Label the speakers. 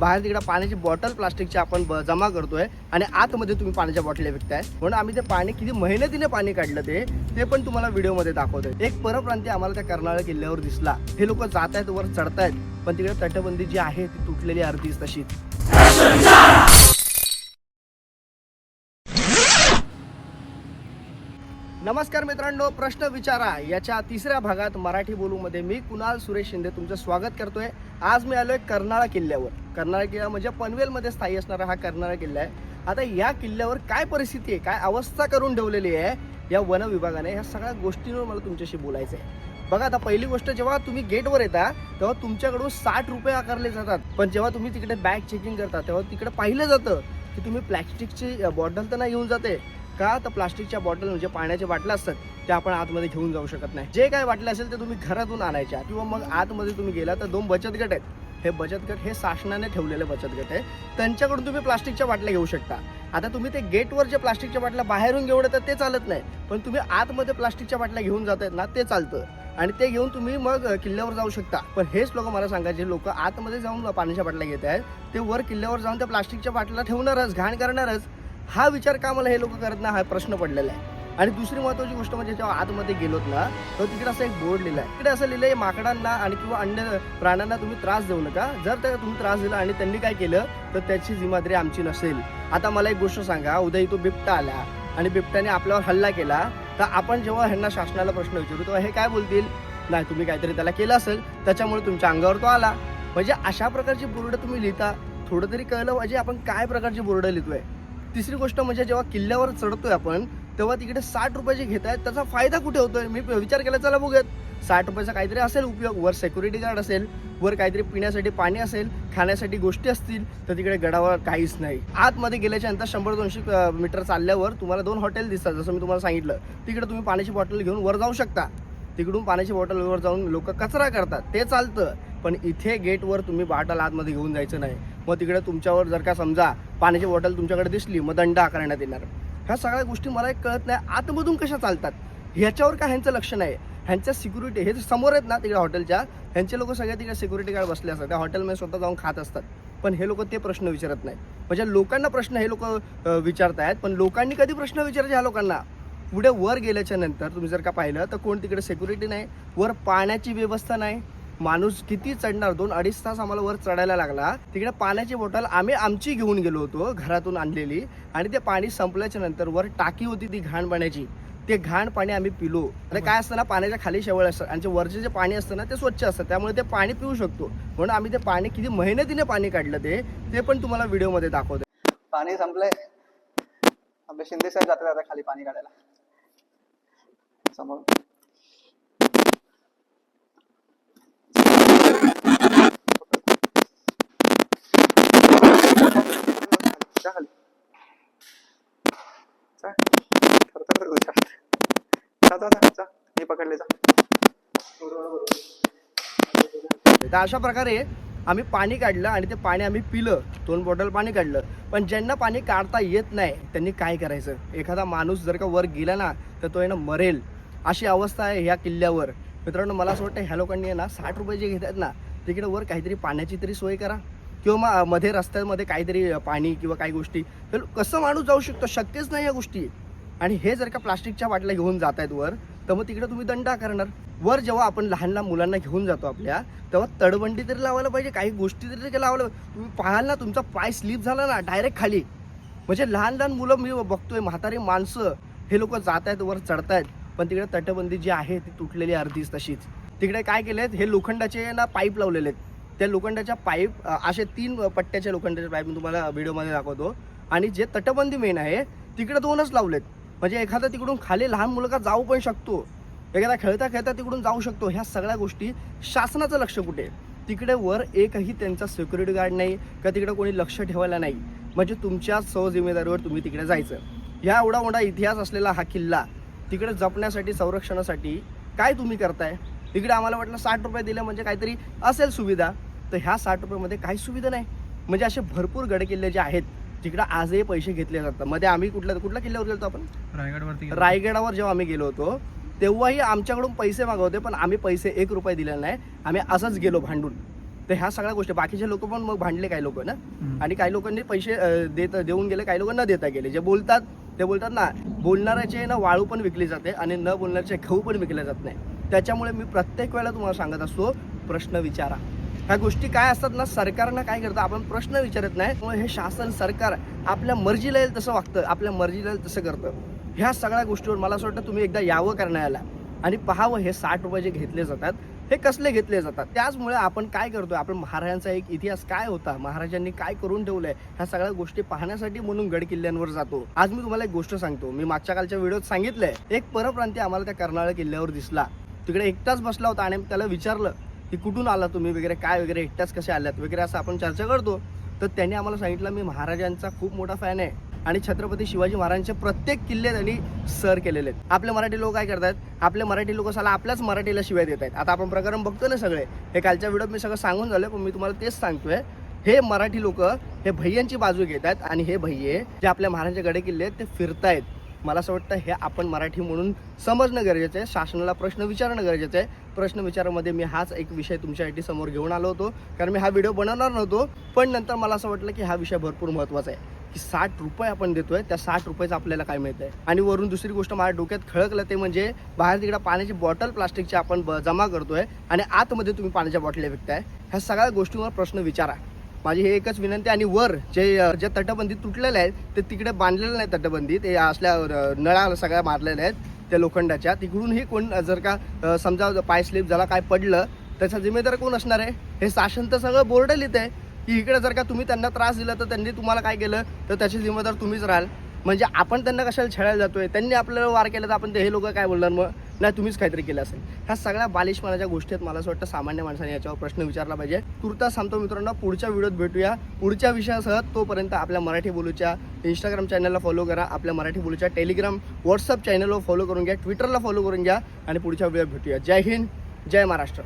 Speaker 1: बाहेर तिकडे पाण्याची बॉटल प्लास्टिकची आपण ब- जमा करतोय आणि आतमध्ये तुम्ही पाण्याच्या बॉटल्या विकताय. म्हणून आम्ही ते पाणी किती मेहनतीने पाणी काढलं ते ते पण तुम्हाला व्हिडिओमध्ये दाखवतोय. एक परप्रांती आम्हाला त्या कर्नाळा किल्ल्यावर दिसला. हे लोक जात आहेत वर चढतायत पण तिकडे तटबंदी जी आहे ती तुटलेली अर्धीच तशीच. नमस्कार मित्रांनो प्रश्न विचारा. याच्या तिसऱ्या भागात मराठी बोलूमध्ये मी कुणाल सुरेश शिंदे तुमचं स्वागत करतोय. आज मी आलोय कर्नाळा किल्ल्यावर. कर्नाळा किल्ला म्हणजे पनवेलमध्ये स्थायी असणारा हा कर्नाळा किल्ला आहे. आता या किल्ल्यावर काय परिस्थिती आहे? काय अवस्था करून ठेवलेली आहे? या वन विभागाने ह्या सगळ्या गोष्टींवर मला तुमच्याशी बोलायचं आहे बघा आता पहिली गोष्ट जेव्हा तुम्ही गेटवर येता तेव्हा तुमच्याकडून साठ रुपये आकारले जातात. पण जेव्हा तुम्ही तिकडे बॅग चेकिंग करता तेव्हा तिकडे पाहिलं जातं की तुम्ही प्लॅस्टिकची बॉटल तर नाही येऊन जाते का तर प्लास्टिकच्या बॉटल म्हणजे पाण्याच्या बाटल्या असतात त्या आपण आतमध्ये घेऊन जाऊ शकत नाही. जे काय बाटले असेल ते तुम्ही घरातून आणायच्या किंवा मग आतमध्ये तुम्ही गेला तर दोन बचत गट आहेत. हे बचत गट हे शासनाने ठेवलेले बचत गट आहे. त्यांच्याकडून तुम्ही प्लास्टिकच्या बाटल्या घेऊ शकता. आता तुम्ही ते गेटवर जे प्लास्टिकच्या बाटल्या बाहेरून घेऊन येतात ते चालत नाही. पण तुम्ही आतमध्ये प्लास्टिकच्या बाटल्या घेऊन जात आहेत ना ते चालतं. आणि ते घेऊन तुम्ही मग किल्ल्यावर जाऊ शकता. पण हेच लोक मला सांगायचे लोक आतमध्ये जाऊन पाण्याच्या बाटल्या घेत आहेत ते वर किल्ल्यावर जाऊन त्या प्लास्टिकच्या बाटल्या ठेवणारच घाण करणारच. हा विचार का मला हे लोक करत ना हा प्रश्न पडलेला आहे. आणि दुसरी महत्वाची गोष्ट म्हणजे जेव्हा आतमध्ये गेलोत ना तर तिकडे असं एक बोर्ड लिहिला आहे. तिकडे असं लिहिलं आहे माकडांना आणि किंवा अन्य प्राण्यांना तुम्ही त्रास देऊ नका. जर त्या तुम्ही त्रास दिला आणि त्यांनी काय केलं तर त्याची जिम्मेदारी आमची नसेल. आता मला एक गोष्ट सांगा उद्या इथं बिबटा आला आणि बिबट्याने आपल्यावर हल्ला केला तर आपण जेव्हा ह्यांना शासनाला प्रश्न विचारू तेव्हा हे काय बोलतील? नाही तुम्ही काहीतरी त्याला केलं असेल त्याच्यामुळे तुमच्या अंगावर तो आला. म्हणजे अशा प्रकारची बोर्ड तुम्ही लिहिता. थोडं तरी कळलं पाहिजे आपण काय प्रकारची बोर्ड लिहितोय. तिसरी गोष्ट म्हणजे जेव्हा किल्ल्यावर चढतोय आपण तेव्हा तिकडे साठ रुपयाचे घेत आहेत त्याचा फायदा कुठे होतोय? मी विचार केला चला बघूयात. साठ रुपयाचा काहीतरी असेल उपयोग. वर सेक्युरिटी गार्ड असेल वर काहीतरी पिण्यासाठी पाणी असेल खाण्यासाठी गोष्टी असतील तर तिकडे गडावर काहीच नाही. आतमध्ये गेल्याच्यानंतर शंभर दोनशे मीटर चालल्यावर तुम्हाला दोन हॉटेल दिसतात जसं मी तुम्हाला सांगितलं. तिकडे तुम्ही पाण्याची बॉटल घेऊन वर जाऊ शकता. तिकडून पाण्याची बॉटल वर जाऊन लोक कचरा करतात. ते चालतं पण इथे गेटवर तुम्ही बाटल आतमध्ये घेऊन जायचं नाही. मग तिकडे तुमच्यावर जर का समजा पाण्याची बॉटल तुमच्याकडे दिसली मग दंड आकारण्यात येणार. ह्या सगळ्या गोष्टी मला एक कळत नाही आतमधून कशा चालतात? ह्याच्यावर का ह्यांचं लक्ष नाही? ह्यांच्या सिक्युरिटी हे जे समोर आहेत ना तिकडे हॉटेलच्या ह्यांचे लोक सगळ्या तिकडे सिक्युरिटी गार्ड बसले असतात. त्या हॉटेलमध्ये स्वतः जाऊन खात असतात. पण हे लोक ते प्रश्न विचारत नाही म्हणजे लोकांना प्रश्न हे लोक विचारत आहेत पण लोकांनी कधी प्रश्न विचारायचे ह्या लोकांना? पुढे वर गेल्याच्यानंतर तुम्ही जर का पाहिलं तर कोण तिकडे सिक्युरिटी नाही वर पाण्याची व्यवस्था नाही. माणूस किती चढणार? दोन अडीच तास आम्हाला वर चढायला लागला. तिकडे पाण्याची बॉटल आम्ही आमची घेऊन गेलो होतो घरातून आणलेली. आणि ते पाणी संपल्याच्या नंतर वर टाकी होती ती घाण पाण्याची. ते घाण पाणी आम्ही पिलो. आणि काय असतं ना पाण्याच्या खाली शेवळ असतं आणि वरचे जे पाणी असतं ना ते स्वच्छ असतं. त्यामुळे ते पाणी पिऊ शकतो. म्हणून आम्ही ते पाणी किती मेहनतीने पाणी काढलं ते ते पण तुम्हाला व्हिडिओमध्ये दाखवतो
Speaker 2: पाणी संपलंय. आपले शिंदे साहेब जातात आता खाली पाणी काढायला. समोर. पकडले जा
Speaker 1: तर अशा प्रकारे आम्ही पाणी काढलं आणि ते पाणी आम्ही पिलं. दोन बॉटल पाणी काढलं. पण ज्यांना पाणी काढता येत नाही त्यांनी काय करायचं? एखादा माणूस जर का वर गेला ना तर तो आहे ना मरेल. अशी अवस्था आहे ह्या किल्ल्यावर. मित्रांनो मला असं वाटतं ह्या लोकांनी आहे ना साठ रुपये जे घेतात ना तिकडे वर काहीतरी पाण्याची तरी सोय करा. किंवा मग मध्ये रस्त्यामध्ये काहीतरी पाणी किंवा काही गोष्टी. तर कसं माणूस जाऊ शकतो? शक्यच नाही या गोष्टी. आणि हे जर का प्लास्टिकच्या बाटल्या घेऊन जात आहेत वर तर मग तिकडे तुम्ही दंड करणार. वर जेव्हा आपण लहान लहान मुलांना घेऊन जातो आपल्या तेव्हा तडबंडी तरी लावायला पाहिजे काही गोष्टी तरी लावायला तुम्ही पाहाल ना तुमचा पाय स्लिप झाला ना डायरेक्ट खाली. म्हणजे लहान लहान मुलं मी बघतोय म्हातारी माणसं हे लोक जात आहेत वर चढतायत. पण तिकडे तटबंदी जी आहे ती तुटलेली अर्धीच तशीच. तिकडे काय केलेत हे लोखंडाचे ना पाईप लावलेले आहेत. त्या लोखंडाच्या पाईप असे तीन पट्ट्याच्या लोखंडाचे पाईप मी तुम्हाला व्हिडिओमध्ये दाखवतो. आणि जे तटबंदी मेन आहे तिकडे दोनच लावलेत. म्हणजे एखादा तिकडून खाली लहान मुलगा जाऊ पण शकतो. एखादा खेळता खेळता तिकडून जाऊ शकतो. ह्या सगळ्या गोष्टी शासनाचं लक्ष कुठे? आहे? तिकडे वर एकही त्यांचा सिक्युरिटी गार्ड नाही का तिकडे कोणी लक्ष ठेवायला नाही. म्हणजे तुमच्या सहजिम्मेदारीवर तुम्ही तिकडे जायचं. ह्या एवढा मोठा इतिहास असलेला हा किल्ला तिकडे जपण्यासाठी संरक्षणासाठी काय तुम्ही करताय? तिकडे आम्हाला वाटलं साठ रुपये दिले म्हणजे काहीतरी असेल सुविधा. तर ह्या साठ रुपयामध्ये काहीच सुविधा नाही. म्हणजे असे भरपूर गडकिल्ले जे आहेत तिकडे आजही पैसे घेतले जातात. मध्ये आम्ही कुठल्या कुठल्या किल्ल्यावर गेलो आपण?
Speaker 3: रायगडवरती.
Speaker 1: रायगडावर जेव्हा आम्ही गेलो होतो तेव्हाही आमच्याकडून पैसे मागवते पण आम्ही पैसे एक रुपये दिले नाही. आम्ही असंच गेलो भांडून. तर ह्या सगळ्या गोष्टी बाकीचे लोक पण मग भांडले काही लोक ना. आणि काही लोकांनी पैसे देत देऊन गेले काही लोक न देता गेले. जे बोलतात ते बोलतात ना बोलणाऱ्याचे ना वाळू पण विकली जाते आणि न बोलणाऱ्याचे खाऊ पण विकले जात नाही. त्याच्यामुळे मी प्रत्येक वेळेला तुम्हाला सांगत असतो प्रश्न विचारा. ह्या गोष्टी काय असतात ना सरकारनं काय करतं आपण प्रश्न विचारत नाही. त्यामुळे हे शासन सरकार आपल्या मर्जीला येईल तसं वागतं आपल्या मर्जीला येईल तसं करतं. ह्या सगळ्या गोष्टीवर मला असं वाटतं तुम्ही एकदा यावं करण्याला. आणि पहावं हे साठ रुपये जे घेतले जातात. हे कसले घेतले जातात? त्याचमुळे आपण काय करतोय? आपण महाराजांचा एक इतिहास काय होता? महाराजांनी काय करून ठेवलंय? ह्या सगळ्या गोष्टी पाहण्यासाठी म्हणून गड किल्ल्यांवर जातो. आज मी तुम्हाला एक गोष्ट सांगतो. मी मागच्या कालच्या व्हिडिओत सांगितलंय. एक परप्रांती आम्हाला त्या कर्नाळा किल्ल्यावर दिसला. तिकडे एकटाच बसला होता आणि त्याला विचारलं की कुठून आला तुम्ही वगैरे? काय वगैरे? एकटाच कसे आल्यात? वगैरे असं आपण चर्चा करतो. तर त्यांनी आम्हाला सांगितलं मी महाराजांचा खूप मोठा फॅन आहे. आणि छत्रपती शिवाजी महाराजांचे प्रत्येक किल्ले त्यांनी सर केलेले आहेत. आपले मराठी लोक काय करतात? आपले मराठी लोक साला आपल्याच मराठीला शिवाय देत आहेत. आता आपण प्रकरण बघतो ना सगळे. हे कालच्या व्हिडिओत मी सगळं सांगून झालं पण मी तुम्हाला तेच सांगतोय. हे मराठी लोक हे भैयांची बाजू घेत आहेत आणि हे भैये जे आपल्या महाराजांचे गडे किल्ले आहेत ते फिरतायत. मला असं वाटतं हे आपण मराठी म्हणून समजणं गरजेचं आहे शासनाला प्रश्न विचारणं गरजेचं आहे. प्रश्न विचारामध्ये मी हाच एक विषय तुमच्यासाठी समोर घेऊन आलो होतो. कारण मी हा व्हिडिओ बनवणार नव्हतो पण नंतर मला असं वाटलं की हा विषय भरपूर महत्त्वाचा आहे. की साठ रुपये आपण देतोय त्या साठ रुपयाचं आपल्याला काय मिळतंय? आणि वरून दुसरी गोष्ट माझ्या डोक्यात खळकलं ते म्हणजे बाहेर तिकडे पाण्याची बॉटल प्लास्टिकची आपण ब- जमा करतोय आणि आतमध्ये तुम्ही पाण्याच्या बॉटल्या विकताय. ह्या सगळ्या गोष्टींवर प्रश्न विचारा. माझी हे एकच विनंती आणि वर जे ज्या जे तटबंदी तुटलेले आहेत ते तिकडे बांधलेलं नाही तटबंदी. ते असल्या नळा सगळ्या मारलेल्या आहेत त्या लोखंडाच्या. तिकडूनही कोण जर का समजा पाय स्लिप झाला काय पडलं त्याचा जिम्मेदार कोण असणार आहे? हे शासन तर सगळं बोर्ड लिहित आहे की इकडे जर का तुम्ही त्यांना त्रास दिला तर त्यांनी तुम्हाला काय केलं? तर त्याची जिम्मेदार तुम्हीच राहाल. म्हणजे आपण त्यांना कशाला छळायला जातोय? त्यांनी आपल्याला वार केला तर आपण ते हे लोक काय बोलणार मग? नाही तुम्हीच काहीतरी केलं असेल. ह्या सगळ्या बालिशपणाच्या गोष्टी आहेत. मला असं वाटतं सामान्य माणसाने याच्यावर प्रश्न विचारला पाहिजे. तुर्ता सांगतो मित्रांनो पुढच्या व्हिडिओत भेटूया. पुढच्या विषयासह तोपर्यंत आपल्या मराठी बोलूच्या इंस्टाग्राम चॅनलला फॉलो करा. आपल्या मराठी बोलूच्या टेलिग्राम व्हॉट्सअप चॅनलवर फॉलो करून घ्या. ट्विटरला फॉलो करून घ्या. आणि पुढच्या व्हिडिओत भेटूया. जय हिंद जय महाराष्ट्र.